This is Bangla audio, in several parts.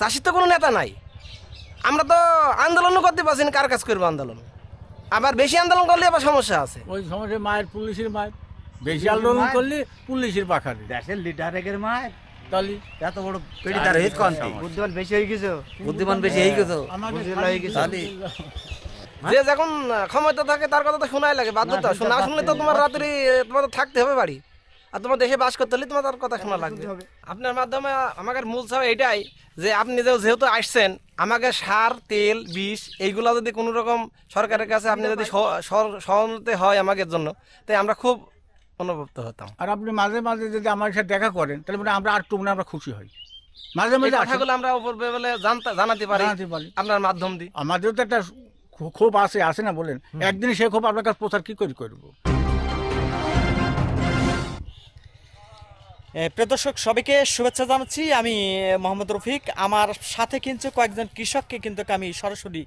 চাষির তো কোনো নেতা নাই। আমরা তো আন্দোলনও করতে পারছি না কার কাজ করব আন্দোলন? আবার বেশি আন্দোলন করলে আবার সমস্যা আছে। ওই সমস্যা মায়ের পুলিশের মায়ের। বেশি আন্দোলন করলে পুলিশের পাখারে। দেশের লিডারের মায়ের? এত বড় পেটি তার হিত কন্তি বুদ্ধিমান বেশি হয়ে গেছে? বুদ্ধিমান বেশি হয়ে গেছো। যে যখন ক্ষমতা থাকে তার কথা তো শোনাই লাগে বাধ্যতা। শোনা শুনলে তো তোমার রাত্রি তোমার থাকতে হবে বাড়ি। আর তোমার দেশে বাস করতে হলে তোমার তার কথা শোনা লাগবে। আপনার মাধ্যমে আমাদের মূল চাপ এটাই যে আপনি যেহেতু আসছেন আমাকে সার তেল বিষ এইগুলো যদি কোনো রকম সরকারের কাছে আপনি যদি সহ- সহ- হয় আমাদের জন্য তাই আমরা খুব অনুভূত হতাম। আর আপনি মাঝে মাঝে যদি আমার সাথে দেখা করেন তাহলে মানে আমরা আর টুমনে আমরা খুশি হই। মাঝে মাঝে কথাগুলো আমরা উপর বলে জানতে জানাতে পারি। জানাতে পারি। আপনার মাধ্যম দিয়ে। আমাদের তো একটা ক্ষোভ আছে আছে না বলেন? একদিন সে ক্ষোভ আপনার কাছে প্রচার কি করে করব? এ, প্রিয় দর্শক সবাইকে শুভেচ্ছা জানাচ্ছি। আমি মোহাম্মদ রফিক। আমার সাথে কিন্তু কয়েকজন কৃষককে কিন্তু আমি সরাসরি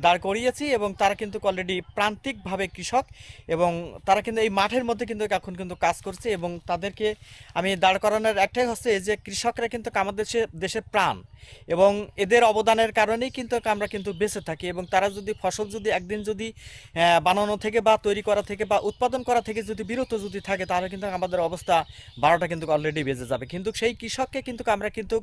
দাঁড় করিয়েছি এবং তারা কিন্তু অলরেডি প্রান্তিকভাবে কৃষক এবং তারা কিন্তু এই মাঠের মধ্যে কিন্তু এখন কিন্তু কাজ করছে এবং তাদেরকে আমি দাঁড় করানোর একটাই হচ্ছে যে কৃষকরা কিন্তু আমাদের দেশে- দেশের প্রাণ এবং এদের অবদানের কারণেই কিন্তু আমরা কিন্তু বেঁচে থাকি এবং তারা যদি ফসল যদি একদিন যদি বানানো থেকে বা তৈরি করা থেকে বা উৎপাদন করা থেকে যদি বিরত যদি থাকে তাহলে কিন্তু আমাদের অবস্থা বারোটা কিন্তু অলরেডি বেজে যাবে। কিন্তু সেই কৃষককে কিন্তু আমরা কিন্তু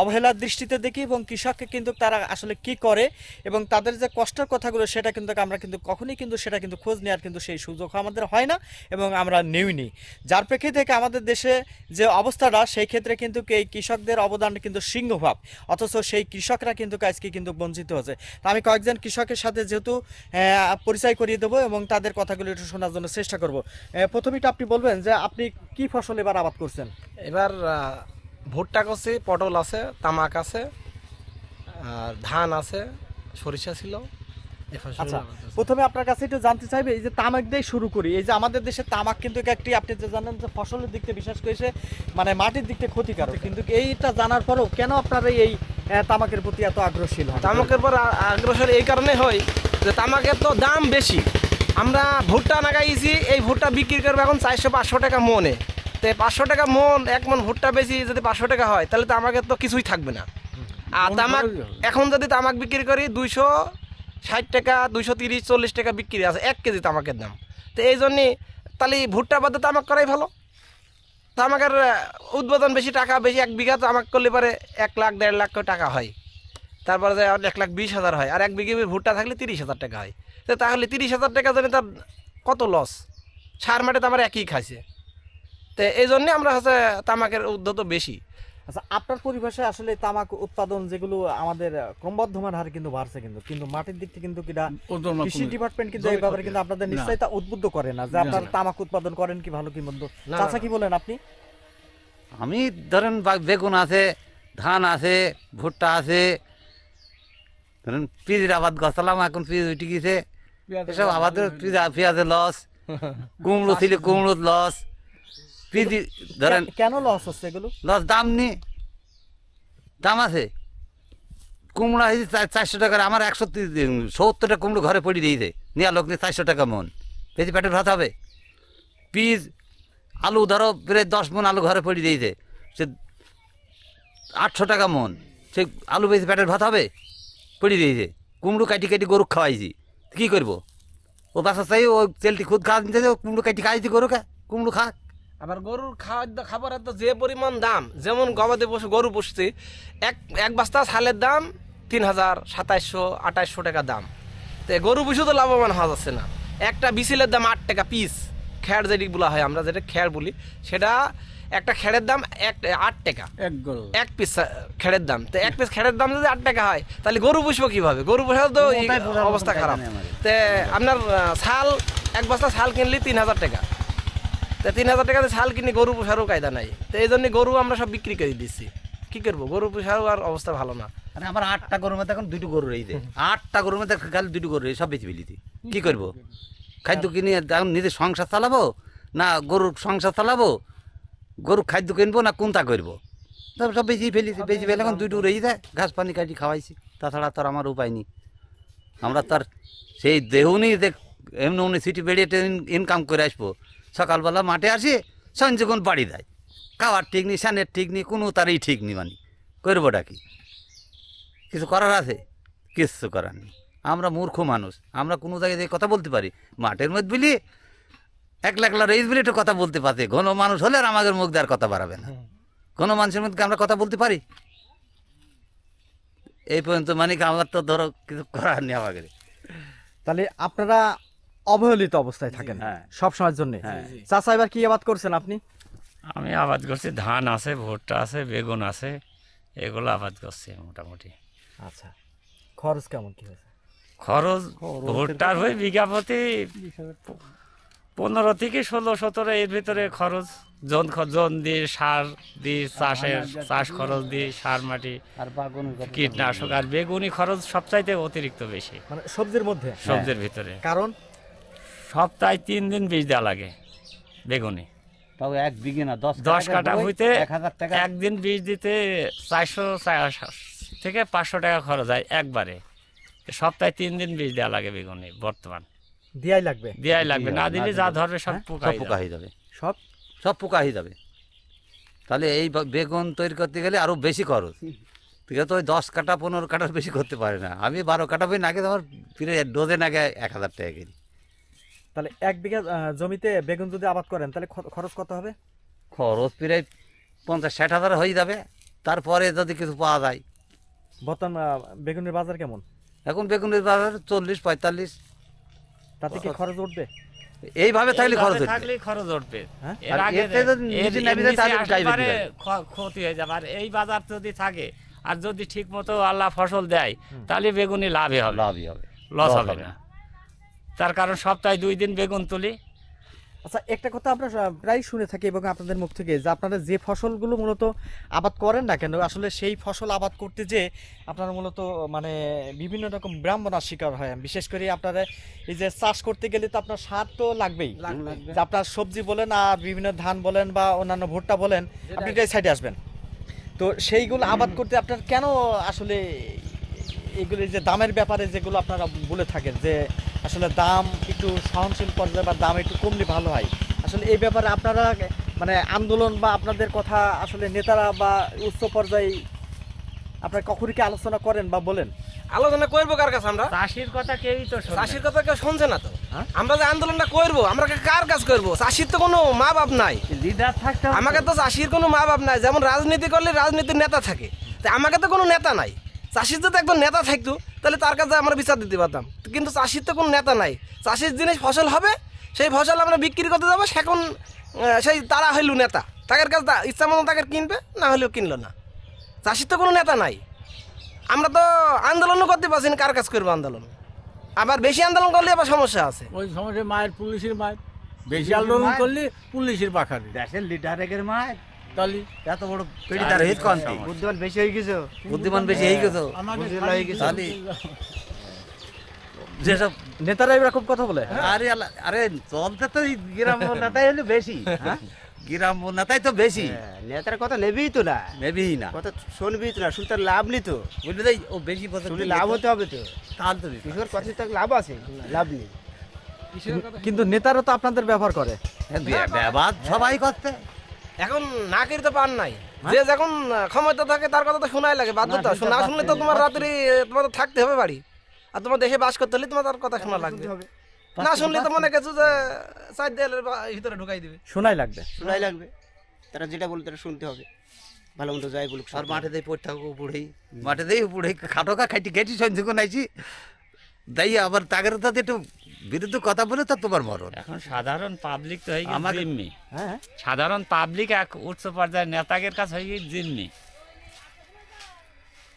অবহেলার দৃষ্টিতে দেখি এবং কৃষককে কিন্তু তারা আসলে কি করে এবং তাদের যে কষ্টের কথাগুলো সেটা কিন্তু আমরা কিন্তু কখনই কিন্তু সেটা কিন্তু খোঁজ নেওয়ার কিন্তু সেই সুযোগ আমাদের হয় না এবং আমরা নেইনি। যার প্রেক্ষিতে আমাদের দেশে যে অবস্থাটা, সেই ক্ষেত্রে কিন্তু এই কৃষকদের অবদান কিন্তু সিংহভাব অথচ সেই কৃষকরা কিন্তু আজকে কিন্তু বঞ্চিত হচ্ছে তা আমি কয়েকজন কৃষকের সাথে যেহেতু পরিচয় করিয়ে দেবো এবং তাদের কথাগুলো একটু শোনার জন্য চেষ্টা করব। প্রথমেই তো আপনি বলবেন যে আপনি কি ফসল এবার আবাদ করছেন? এবার ভুট্টা করছি পটল আছে তামাক আছে আর ধান আছে সরিষা ছিল। আচ্ছা প্রথমে আপনার কাছে একটু জানতে চাইবে এই যে তামাক দিয়ে শুরু করি। এই যে আমাদের দেশে তামাক কিন্তু একটি আপনি যে জানেন যে ফসলের দিক থেকে বিশেষ করে মানে মাটির দিক থেকে ক্ষতিকারক। কিন্তু এইটা জানার পরেও কেন আপনারা এই তামাকের প্রতি এত আগ্রহশীল হন? তামাকের পর আ- আগ্রসর এই কারণে হয় যে তামাকের তো দাম বেশি। আমরা ভুট্টা লাগাইছি এই ভুট্টা বিক্রি করব এখন চারশো পাঁচশো টাকা মনে। তো পাঁচশো টাকা মন এক মন ভুট্টা বেশি যদি পাঁচশো টাকা হয় তাহলে তামাকের তো কিছুই থাকবে না। আর তামাক এখন যদি তামাক বিক্রি করি দুইশো ষাট টাকা দুইশো তিরিশ চল্লিশ টাকা বিক্রি আছে এক কেজি তামাকের দাম। তো এই জন্যে তাহলে ভুট্টা বাদে তামাক করাই ভালো। তামাকের উৎপাদন বেশি টাকা বেশি এক বিঘা তামাক করলে পরে এক লাখ দেড় লাখ টাকা হয়। তারপরে যে এক লাখ বিশ হাজার হয় আর এক বিঘে ভুট্টা থাকলে তিরিশ হাজার টাকা হয়। তো তাহলে তিরিশ হাজার টাকা জন্য তার কত লস সার মাঠে তো আমার একই খাইছে। তো এই জন্যে আমরা হচ্ছে তামাকের উদ্যত বেশি। আচ্ছা আপনার পরিবেশে আসলে তামাক উৎপাদন যেগুলো আমাদের ক্রমবর্ধমান হারে কিন্তু বাড়ছে কিন্তু কিন্তু মাটির দিক থেকে কিন্তু কিনা কৃষি ডিপার্টমেন্ট কিন্তু এই ব্যাপারে কিন্তু আপনাদের। নিশ্চয়ই তা উদ্বুদ্ধ করে না যে আপনার তামাক উৎপাদন করেন কি ভালো কি মন্দ। না, চাচা কি বলেন আপনি? আমি ধরেন বেগুন আছে ধান আছে ভুট্টা আছে ধরেন পিঁড়ির আবাদ গছালাম এখন পিঁড়ি উঠে গেছে। এসব আবাদের পিঁড়া- পেঁয়াজের লস কুমড়ো ছিল কুমড়োর লস। পিঁড়ি ধরেন কেন লস হচ্ছে এগুলো? লস দাম নি দাম আছে। কুমড়া হয়েছে চার- চারশো টাকার আমার একশো সত্তরটা কুমড়ো ঘরে পড়ে দিয়েছে নেওয়া লোক নিয়ে চারশো টাকা মন। বেশি পেটের ভাত হবে। পিস আলু ধরো প্রায় দশ মন আলু ঘরে পড়ে দিয়েছে সে আটশো টাকা মন। সে আলু বেশি পেটের ভাত হবে পড়ে দিয়েছে কুমড়ো কাটি কাটি গরু খাওয়াইছি। কী করব? ও বাসা চাই ও তেলটি খুদ খাওয়া দিতে কুমড়ো কাটি খাওয়াইছি গরু খা কুমড়ো খাক। আবার গরুর খাদ্য খাবারের তো যে পরিমাণ দাম যেমন গবাদি পশু গরু পুষছি এক এক বস্তা ছালের দাম তিন হাজার সাতাইশশো আঠাইশশো টাকা দাম। তো গরু পুষু তো লাভবান হওয়া যাচ্ছে না। একটা বিসিলের দাম আট টাকা পিস খ্যাড় যেটি বলা হয় আমরা যেটা খ্যাড় বলি সেটা একটা খেড়ের দাম এক আট টাকা। এক এক পিস খেড়ের দাম। তো এক পিস খেড়ের দাম যদি আট টাকা হয় তাহলে গরু পুষবো কীভাবে? গরু পুষার তো অবস্থা খারাপ। তে আপনার ছাল এক বস্তা ছাল কিনলি তিন হাজার টাকা। তো তিন হাজার টাকাতে ছাল কিনে গরু, পোষারও কায়দা নাই। তো এই জন্য গরু আমরা সব বিক্রি করে দিচ্ছি। কি করব? গরু, পোষারও আর অবস্থা ভালো না। মানে আমার আটটা গরুর মধ্যে এখন দুটো গরু রয়েছে। আটটা গরুর মধ্যে খালি দুটো গরু রয়েছে, সব বেশি ফেলিছি কি করব? খাদ্য কিনে এখন নিজের সংসার চালাবো না গরুর সংসার চালাবো? গরু খাদ্য কিনবো না কোনটা করব? তারপর সব বেশি ফেলিছি বেশি ফেলে এখন দুটো রয়ে যায় ঘাস পানি কাটি খাওয়াইছি। তাছাড়া তো আর আমার উপায় নেই। আমরা তার সেই দেহুনি দেখ এমনি উনি সিটি বেরিয়ে ইনকাম করে আসব। সকালবেলা মাঠে আসি সঞ্জে কোন বাড়ি দেয় খাওয়ার ঠিক নেই সানের ঠিক নেই, কোনো তারই ঠিক নেই মানে। করবোটা কি? কিছু করার আছে? কিচ্ছু করার নেই। আমরা মূর্খ মানুষ, আমরা কোনো জায়গায় কথা বলতে পারি। মাঠের মধ্যে বলি এক লাখ লাখ রেস বলে একটু কথা বলতে পারছে ঘন মানুষ হলে আর আমাদের মুখ দিয়ে আর কথা বাড়াবে না। কোনো মানুষের মধ্যে আমরা কথা বলতে পারি? এই পর্যন্ত মানে আমার তো ধরো কিছু করার নেই আমাদের তাহলে আপনারা অবহেলিত অবস্থায় থাকেন। হ্যাঁ। সব সময়ের জন্য। হ্যাঁ। চাচা এবার কি আবাদ করছেন আপনি? আমি আবাদ করছি ধান আছে ভুট্টা আছে বেগুন আছে এগুলো আবাদ করছি মোটামুটি। আচ্ছা খরচ কেমন কি হয়েছে? খরচ ভুট্টার হয়ে বিঘা প্রতি পনেরো থেকে ষোলো সতেরো এর ভিতরে খরচ। জন জন দিয়ে সার দিয়ে চাষের চাষ খরচ দিয়ে। সার মাটি আর বাগুন কীটনাশক আর বেগুনি খরচ সবচাইতে অতিরিক্ত বেশি। মানে সবজির মধ্যে? সবজির ভিতরে। কারণ? সপ্তাহে তিন দিন বীজ দেওয়া লাগে বেগুনি। তাও এক বিঘে না দশ দশ কাটা হইতে এক হাজার টাকা। একদিন বীজ দিতে চারশো থেকে পাঁচশো টাকা খরচ হয় একবারে। সপ্তাহে তিন দিন বীজ দেওয়া লাগে বেগুনি বর্তমান। দিয়াই লাগবে। দেওয়াই লাগবে না দিলে যা ধরবে সব পোকা পোকা হয়ে যাবে। সব? সব পোকা হয়ে যাবে। তাহলে এই বেগুন তৈরি করতে গেলে আরও বেশি খরচ। ঠিক আছে তো ওই দশ কাটা পনেরো কাটার বেশি করতে পারে না। আমি বারো কাটা বই নাগে আমার ফিরে ডোজে নাগে এক হাজার টাকা কেজি। তাহলে এক বিঘা জমিতে বেগুন যদি আবাদ করেন তাহলে খরচ কত হবে? খরচ প্রায় পঞ্চাশ ষাট হাজার হয়ে যাবে। তারপরে যদি কিছু পাওয়া যায়। বর্তমান বেগুনের বাজার কেমন? এখন বেগুনের বাজার চল্লিশ পঁয়তাল্লিশ। তাতে কি খরচ উঠবে? এইভাবে থাকলে খরচ এইভাবে খরচ উঠবে। হ্যাঁ? ক্ষতি হয়ে যাবে। আর এই বাজার যদি থাকে আর যদি ঠিক মতো আল্লাহ ফসল দেয় তাহলে বেগুনি লাভে হবে। লাভই হবে। লস হবে না। তার কারণ সপ্তাহে দুই দিন বেগুন তুলি। আচ্ছা একটা কথা আমরা প্রায় শুনে থাকি এবং আপনাদের মুখ থেকে যে আপনারা যে ফসলগুলো মূলত আবাদ করেন না কেন আসলে সেই ফসল আবাদ করতে যে আপনারা মূলত মানে বিভিন্ন রকম ব্রাহ্মণার শিকার হয়। বিশেষ করে আপনারা এই যে চাষ করতে গেলে তো আপনার সার তো লাগবেই। যে আপনার সবজি বলেন আর বিভিন্ন ধান বলেন বা অন্যান্য ভুট্টা বলেন আপনি এই সাইডে আসবেন। তো সেইগুলো আবাদ করতে আপনার কেন আসলে এগুলি যে দামের ব্যাপারে যেগুলো আপনারা বলে থাকেন যে আসলে দাম একটু সহনশীল পর্যায়ে বা দাম একটু কমলে ভালো হয়। আসলে এই ব্যাপারে আপনারা মানে আন্দোলন বা আপনাদের কথা আসলে নেতারা বা উচ্চ পর্যায়ে আপনারা কখনই কি আলোচনা করেন বা বলেন? আলোচনা করব কার কাছে আমরা? চাষির কথা কেউই তো চাষির কথা কেউ শুনছে না তো। হ্যাঁ? আমরা যে আন্দোলনটা করব আমরা কার কাজ করব? চাষির তো কোনো মা বাপ নাই লিডার থাকতে আমাকে তো চাষির কোনো মা বাপ নাই। যেমন রাজনীতি করলে রাজনীতির নেতা থাকে। তা আমাকে তো কোনো নেতা নাই। চাষির তো একজন নেতা থাকতো তাহলে তার কাছে আমরা বিচার দিতে পারতাম। কিন্তু চাষির তো কোনো নেতা নাই। চাষির জিনিস ফসল হবে সেই ফসল আমরা বিক্রি করতে যাব সেখন সেই তারা হইল নেতা। তাদের কাছে ইচ্ছা মতো তাকে কিনবে না হলেও কিনলো না। চাষির তো কোনো নেতা নাই। আমরা তো আন্দোলনও করতে পারছি না কার কাজ করব আন্দোলন? আবার বেশি আন্দোলন করলে আবার সমস্যা আছে। ওই সময় মায়ের পুলিশের মায়ের। বেশি আন্দোলন করলে পুলিশের পাখারি। দেশের লিডার একের এত বড় পেটি তার হিত কন্তি বুদ্ধিমান বেশি হয়ে গেছে। বুদ্ধিমান বেশি হয়ে গেছো। যেসব নেতারা এরকম কথা বলে। আরে আরে চলতে তো এই গ্রাম নেতাই হলো বেশি হ্যাঁ? গ্রাম নেতাই তো বেশি। নেতার কথা নেবেই তো না। নেবি না। কথা শুনবি তো না শুনতে লাভ নেই তো। বুঝলি তাই ও বেশি লাভ হতে হবে তো। তাহলে তো কথা তো লাভ আছে লাভ নেই। কিন্তু নেতারা তো আপনাদের ব্যবহার করে। ব্যবহার সবাই করতে। এখন না করতে পার নাই। যে যখন ক্ষমতা থাকে তার কথা তো শোনাই লাগে বাধ্যতা না, না শুনলে তো তোমার রাত্রি তোমার থাকতে হবে বাড়ি। আর তোমার দেশে বাস করতে হলে তোমার তার কথা শোনা লাগবে। হবে। না শুনলে তো মনে করছ যে সাইড দেয়ালের ভিতরে ঢুকাই দিবে। শোনাই লাগবে। শোনাই লাগবে। তারা যেটা বলতে তারা শুনতে হবে। ভালো মন্দ যাই বলুক আর মাঠে দেই পড়ে থাকো উপরেই। মাঠে দেই উপরে খাটোকা খাইটি গেছি সঞ্জুক নাইছি তাই আবার তাগের তাতে একটু বিরুদ্ধে কথা বলে তা তোমার মরণ। এখন সাধারণ পাবলিক তো হয়ে গেছে জিম্মি। হ্যাঁ সাধারণ পাবলিক এক উচ্চ পর্যায়ের নেতাদের কাছে হয়ে গেছে জিম্মি।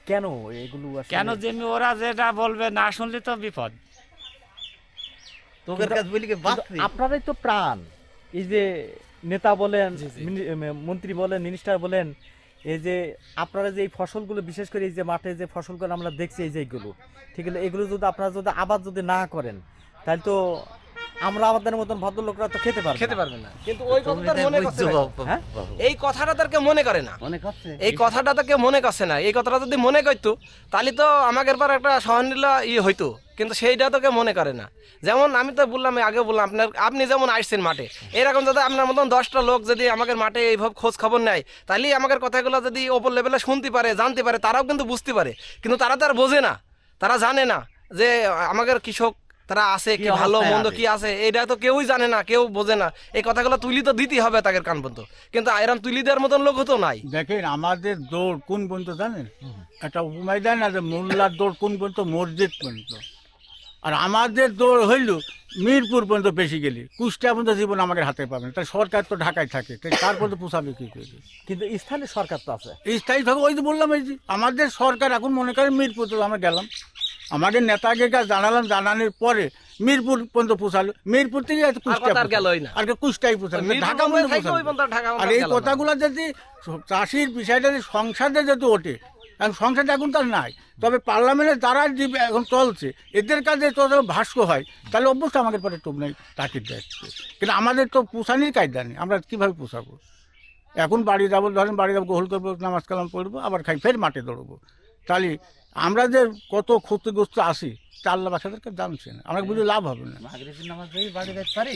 কেন এগুলো আসলে- কেন জিম্মি? ওরা যেটা বলবে না শুনলে তো বিপদ। তোদের কাছে বলি কি বাপ কিন্তু আপনারাই তো প্রাণ। এই যে নেতা বলেন মন্ত্রী বলেন মিনিস্টার বলেন এই যে আপনারা যে এই ফসলগুলো বিশেষ করে এই যে মাঠে যে ফসলগুলো আমরা দেখছি এই যে এইগুলো ঠিক আছে এগুলো যদি আপনারা যদি আবাদ যদি না করেন তাহলে তো আমরা আমাদের মতন ভদ্রলোকরা তো খেতে পারব খেতে পারবে না। কিন্তু ওই কথাটা মনে করছে হ্যাঁ? এই কথাটা তার কেউ মনে করে না। মনে করছে? এই কথাটা তো কেউ মনে করছে না। এই কথাটা যদি মনে করতো তাহলে তো আমাদের পর একটা সহনীলা ইয়ে হইতো কিন্তু সেইটা তো কেউ মনে করে না। যেমন আমি তো বললাম আগে বললাম আপনার আপনি যেমন আসছেন মাঠে এরকম যদি আপনার মতন দশটা লোক যদি আমাদের মাঠে এইভাবে খোঁজ খবর নেয় তাহলেই আমাদের কথাগুলো যদি ওপর লেভেলে শুনতে পারে জানতে পারে তারাও কিন্তু বুঝতে পারে। কিন্তু তারা তো আর বোঝে না। তারা জানে না যে আমাদের কৃষক তারা আছে কি ভালো মন্দ কি আছে এটা তো কেউই জানে না কেউ বোঝে না। এই কথাগুলো তুলি তো দিতেই হবে তাদের কান পর্যন্ত কিন্তু এরম তুলি দেওয়ার মতন লোক তো নাই। দেখেন আমাদের দৌড় কোন পর্যন্ত জানেন? একটা উপমায় দেয় না যে মোল্লার দৌড় কোন পর্যন্ত? মসজিদ পর্যন্ত। আর আমাদের দৌড় হইল মিরপুর পর্যন্ত বেশি গেলি। কুষ্টিয়া পর্যন্ত জীবন আমাদের হাতে পাবেন তাই সরকার তো ঢাকায় থাকে তাই তার পর্যন্ত পোষাবে কি করে? কিন্তু স্থানীয় সরকার তো আছে। স্থায়ী থাকে ওই যে বললাম এই যে আমাদের সরকার এখন মনে করেন মিরপুর তো আমরা গেলাম। আমাদের নেতাকে কাছে জানালাম জানানোর পরে মিরপুর পর্যন্ত পোষালো মিরপুর থেকে আর কুষ্টাই পোষালো ঢাকা আর এই কথাগুলো যদি চাষির বিষয়টা যদি সংসদে যদি ওঠে এখন সংসদে এখন তার নাই তবে পার্লামেন্টে যারা এখন চলছে এদের কাছে তো ভাস্ক হয় তাহলে অবশ্যই আমাদের পরে টুপ নেই তাকির দেখছে কিন্তু আমাদের তো পোষানির কায়দা নেই আমরা কীভাবে পোষাবো? এখন বাড়ি যাব ধরেন বাড়ি যাব গোহল করব নামাজ কালাম পড়ব আবার খাই ফের মাঠে দৌড়বো। তাহলে আমরা যে কত ক্ষতিগ্রস্ত আসি তা আল্লাহ বাসাদেরকে জানছে না। আমরা বুঝে লাভ হবে না। মাগরিবের নামাজ পড়ি বাড়ি যাইতে পারি?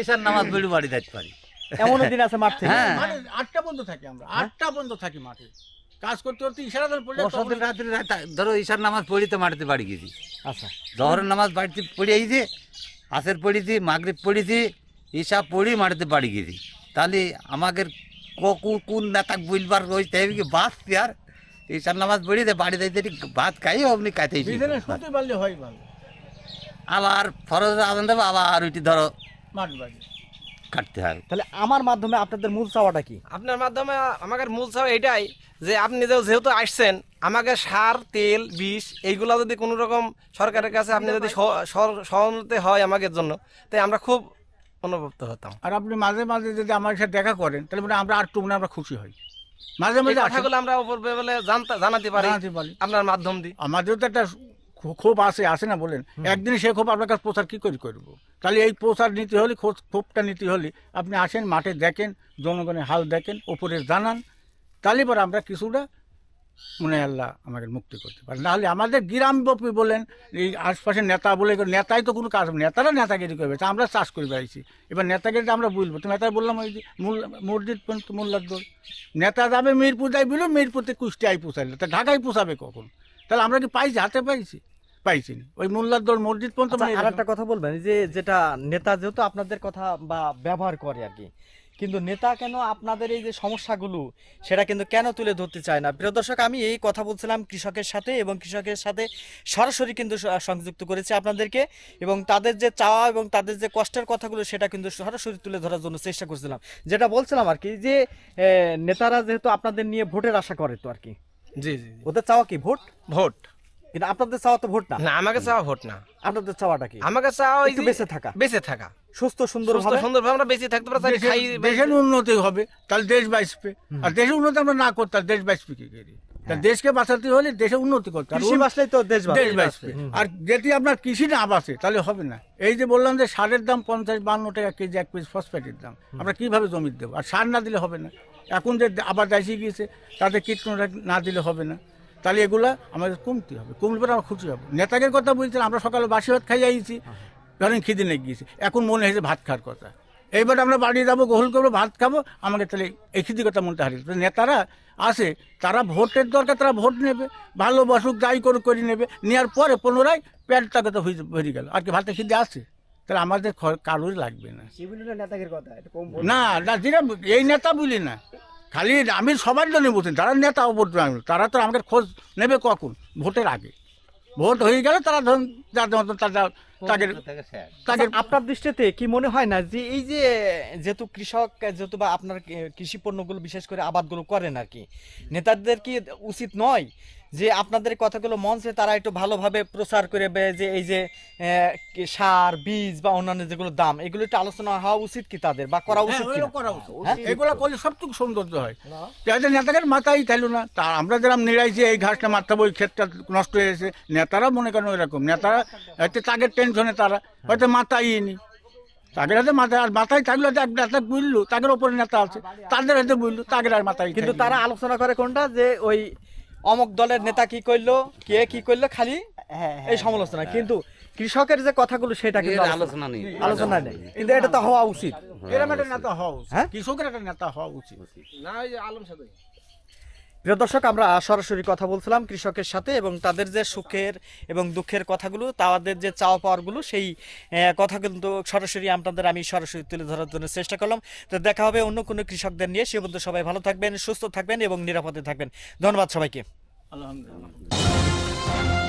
এসার নামাজ পড়ি বাড়ি যাইতে পারি। এমনও দিন আছে মাঠ থেকে। হ্যাঁ। মানে আটটা পর্যন্ত থাকি আমরা আটটা পর্যন্ত থাকি মাঠে। কাজ করতে করতে ইশারা ধরে পড়লে বসন্তের রাত্রে ধরো ঈশার নামাজ পড়িতে মাটিতে বাড়ি গেছি। আচ্ছা। জহরের নামাজ বাড়িতে পড়ে আইছি আসের পড়িছি মাগরিব পড়িছি ঈশা পড়ি মাটিতে বাড়ি গেছি। তাহলে আমাদের কোন নেতা বলবার ওই তাই কি বাস আর? ঈশার নামাজ পড়ি দে বাড়ি যাইতে একটু ভাত খাই অমনি হয় ভালো। আবার ফরজ আদান দেবো আবার ওইটি ধরো। কাটতে হয়। তাহলে আমার মাধ্যমে আপনাদের মূল চাওয়াটা কি? আপনার মাধ্যমে আমাদের মূল চাও এটাই যে আপনি যে- যেহেতু আসছেন আমাকে সার তেল বিষ এইগুলো যদি কোনো রকম সরকারের কাছে আপনি যদি স- সর- সহানুভূতি হয় আমাদের জন্য তাই আমরা খুব অনুভূত হতাম। আর আপনি মাঝে মাঝে যদি আমার সাথে দেখা করেন তাহলে মানে আমরা আর টুকনে আমরা খুশি হই। মাঝে মাঝে কথাগুলো আমরা অপর বলে জানতে জানাতে পারি। আপনার মাধ্যম দিয়ে। আমাদের তো একটা ক্ষোভ আছে আসে না বলেন? একদিন সে ক্ষোভ আপনার কাছে প্রচার কী করে করব? তাহলে এই প্রচার নিতে হলে খোঁজ- ক্ষোভটা নিতে হলে আপনি আসেন মাঠে দেখেন জনগণের হাল দেখেন ওপরে জানান। তাহলে পরে আমরা কিছুটা মনে আল্লাহ আমাদের মুক্তি করতে পারে নাহলে আমাদের গ্রাম ব্যাপী বলেন এই আশপাশের নেতা বলে নেতাই তো কোনো কাজ নেতারা নেতাগিরি করবে তা আমরা চাষ করে বেড়াইছি। এবার নেতাগিরিটা আমরা বলব তো নেতাই বললাম ওই যে মসজিদ পর্যন্ত মোল্লার দোল। নেতা যাবে মিরপুর যাই বলল মিরপুরতে কুষ্টিয়ায় পোষাইলো। তা ঢাকায় পোষাবে কখন? তাহলে আমরা কি পাইছি হাতে পাইছি? পাইছি না। ওই মোল্লার দোল মসজিদ পর্যন্ত মানে আর একটা কথা বলবেন যে যেটা নেতা যেহেতু আপনাদের কথা বা ব্যবহার করে আর কি কিন্তু নেতা কেন আপনাদের এই যে সমস্যাগুলো সেটা কিন্তু কেন তুলে ধরতে চায় না? প্রিয় দর্শক আমি এই কথা বলছিলাম কৃষকের সাথে এবং কৃষকের সাথে সরাসরি কিন্তু সংযুক্ত করেছি আপনাদেরকে এবং তাদের যে চাওয়া এবং তাদের যে কষ্টের কথাগুলো সেটা কিন্তু সরাসরি তুলে ধরার জন্য চেষ্টা করছিলাম। যেটা বলছিলাম আর কি যে নেতারা যেহেতু আপনাদের নিয়ে ভোটের আশা করে তো আর কি। জি জি। ওদের চাওয়া কি ভোট? ভোট। কিন্তু আপনাদের চাওয়া তো ভোট না। না আমাকে চাওয়া ভোট না। আপনাদের চাওয়াটা কি? আমাকে চাওয়া ওই বেঁচে থাকা। বেঁচে থাকা। সুস্থ সুন্দর সুস্থ সুন্দরভাবে আমরা বেঁচে থাকতে পারি তাহলে খাই দেশের উন্নতি হবে তাহলে দেশ বাঁচবে। আর দেশের উন্নতি আমরা না করতে তাহলে দেশ বাঁচবে কি করে? তা দেশকে বাঁচাতে হলে দেশে উন্নতি করতে কৃষি বাঁচলেই তো দেশ দেশ বাঁচবে। আর যদি আপনার কৃষি না বাঁচে তাহলে হবে না। এই যে বললাম যে সারের দাম পঞ্চাশ বান্ন টাকা কেজি এক পিস ফসফেটের দাম। আমরা কীভাবে জমি দেবো? আর সার না দিলে হবে না। এখন যে আবার দেশে গিয়েছে তাতে কীটনাশক না দিলে হবে না। তাহলে এগুলা আমাদের কমতে হবে কমলে পরে আমরা খুশি হব। নেতাদের কথা বলছেন আমরা সকালে বাসি ভাত খাই যাইছি ধরেন খিদে লেগে গিয়েছি। এখন মনে হয়েছে ভাত খাওয়ার কথা। এইবার আমরা বাড়ি যাব গোহল করব ভাত খাব আমাকে তাহলে এই খিদি কথা মনটা হারিয়ে তো নেতারা আসে তারা ভোটের দরকার তারা ভোট নেবে ভালোবাসুক যাই করে করে নেবে। নেওয়ার পরে পুনরায় প্যান্টটা কথা হয়ে হয়ে গেল। আর কি ভাতে খিদে আসে তাহলে আমাদের কারোরই লাগবে না। না না যেটা এই নেতা বলি না। খালি আমি সবার জন্য বলছি যারা নেতা আমি তারা তো আমাদের খোঁজ নেবে কখন? ভোটের আগে। ভোট হয়ে গেলে তারা ধরুন যার মতন তারা তাদের তাদের আচ্ছা, আপনার দৃষ্টিতে কি মনে হয় না যে এই যে যেহেতু কৃষক যেহেতু বা আপনার কৃষি পণ্যগুলো বিশেষ করে আবাদগুলো করেন আর কি নেতাদের কি উচিত নয় যে আপনাদের কথাগুলো মঞ্চে তারা একটু ভালোভাবে প্রচার করে যে এই যে সার বীজ বা অন্যান্য যেগুলো দাম এগুলো একটু আলোচনা হওয়া উচিত কি তাদের বা করা উচিত হ্যাঁ, উচিত। এগুলো করলে সবটুকু সৌন্দর্য হয়। যাদের নেতাদের মাথায় থাইলো না তা আমরা যেরকম নিরাইছি এই ঘাসটা মারতে ওই ক্ষেতটা নষ্ট হয়ে গেছে নেতারা মনে করেন এরকম নেতারা হয়তো তাদের টেনশনে তারা হয়তো মাথায় নি তাদের হাতে মাথায় আর মাথায় থাকল এক নেতা বুঝলো তাদের ওপরে নেতা আছে তাদের হাতে বুঝলো তাদের আর মাথায় কিন্তু তারা আলোচনা করে কোনটা? যে ওই অমক দলের নেতা কি করল কে কি করল খালি হ্যাঁ হ্যাঁ এই সমালোচনা। কিন্তু কৃষকের যে কথাগুলো সেটা কিন্তু আলোচনা- নেই। আলোচনা নেই। কিন্তু এটা তো হওয়া উচিত। এরকম একটা নেতা হওয়া উচিত। হ্যাঁ? কৃষকের একটা নেতা হওয়া উচিত। না আলম সাথে প্রিয় দর্শক, আমরা সরাসরি কথা বলছিলাম কৃষকের সাথে এবং তাদের যে সুখের এবং দুঃখের কথাগুলো, তাদের যে চাওয়া পাওয়ারগুলো, সেই কথা কিন্তু সরাসরি আপনাদের আমি সরাসরি তুলে ধরার জন্য চেষ্টা করলাম। তো দেখা হবে অন্য কোনো কৃষকদের নিয়ে। সে বলতে সবাই ভালো থাকবেন, সুস্থ থাকবেন এবং নিরাপদে থাকবেন। ধন্যবাদ সবাইকে। আলহামদুলিল্লাহ।